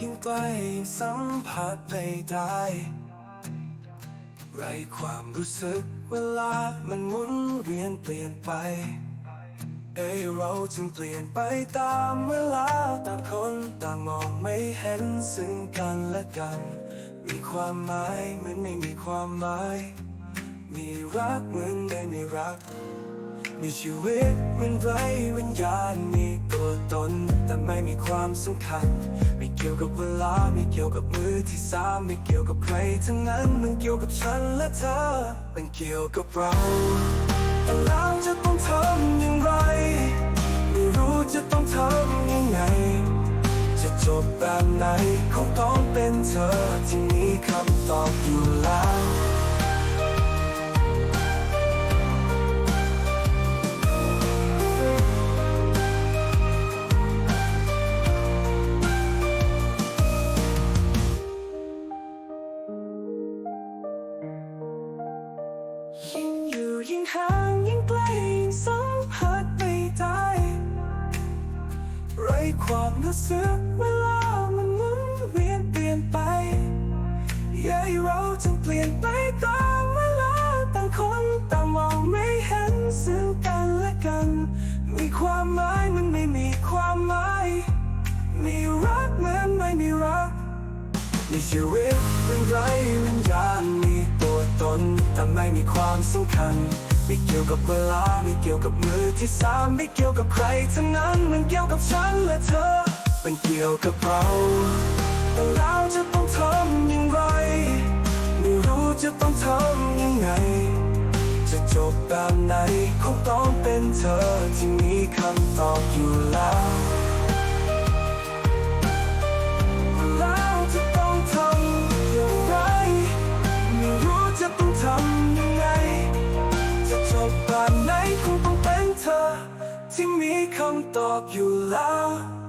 ยิ่งใกล้สัมผัสไปได้ ไรความรู้สึกเวลามันหมุนเวียนเปลี่ยนไป เอ้เราจึงเปลี่ยนไปตามเวลาต่างคนต่างมองไม่เห็นซึ่งกันและกัน มีความหมายเหมือนไม่มีความหมาย มีรักเหมือนได้ไม่รัก มีชีวิตมือนไร้วิญญาณมีตัวตน แต่ไม่มีความสำคัญ ไม่เกี่ยวกับเวลา ไม่เกี่ยวกับมือที่สามไม่เกี่ยวกับใครทั้งนั้นมันเกี่ยวกับฉันและเธอ มันเกี่ยวกับเราแล้วจะต้องทำอย่างไร ไม่รู้จะต้องทำยังไง จะจบแบบไหนคงต้องเป็นเธอที่มีคำตอบอยู่ ไรความรู้สึกเวลามันหมุนเวียนเปลี่ยนไปยายเราจึงเปลี่ยนไปตามเวลาต่างคนต่างมองไม่เห็นซึ่งกันและกัน มีความหมายมันไม่มีความหมาย มีรักเหมือนไม่มีรักมีชีวิตเป็นไรวิญญาณมีตัวตนแต่ไม่มีความสำคัญ ไม่เกี่ยวกับเวลาไม่เกี่ยวกับมือที่สามไม่เกี่ยวกับใครทั้งนั้นมันเกี่ยวกับฉันและเธอ มันเกี่ยวกับเราแต่เราจะต้องทำอย่างไร ไม่รู้จะต้องทำยังไง จะจบแบบไหนคงต้องเป็นเธอที่มีคำตอบอยู่แล้ว บแ